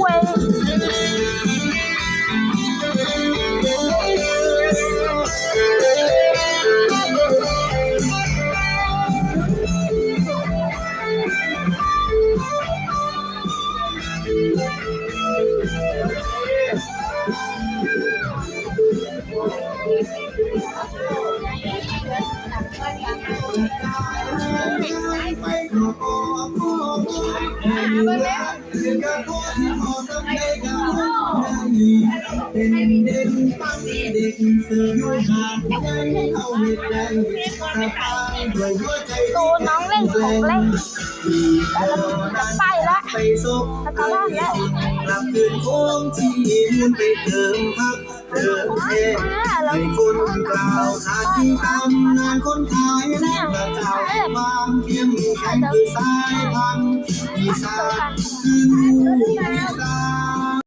灰 ตูน้องเล่นของเล่นแล้วจะไปละไปส่งแล้วก็ว่าแล้วกลับคืนโค้งที่มุนไปเติมพักเติมเทอ่าเราให้คนกล่าวขาดที่ตำนานคนขายและพระเจ้าความเข้มแข็งคือสายพันธุ์ Aku tahu.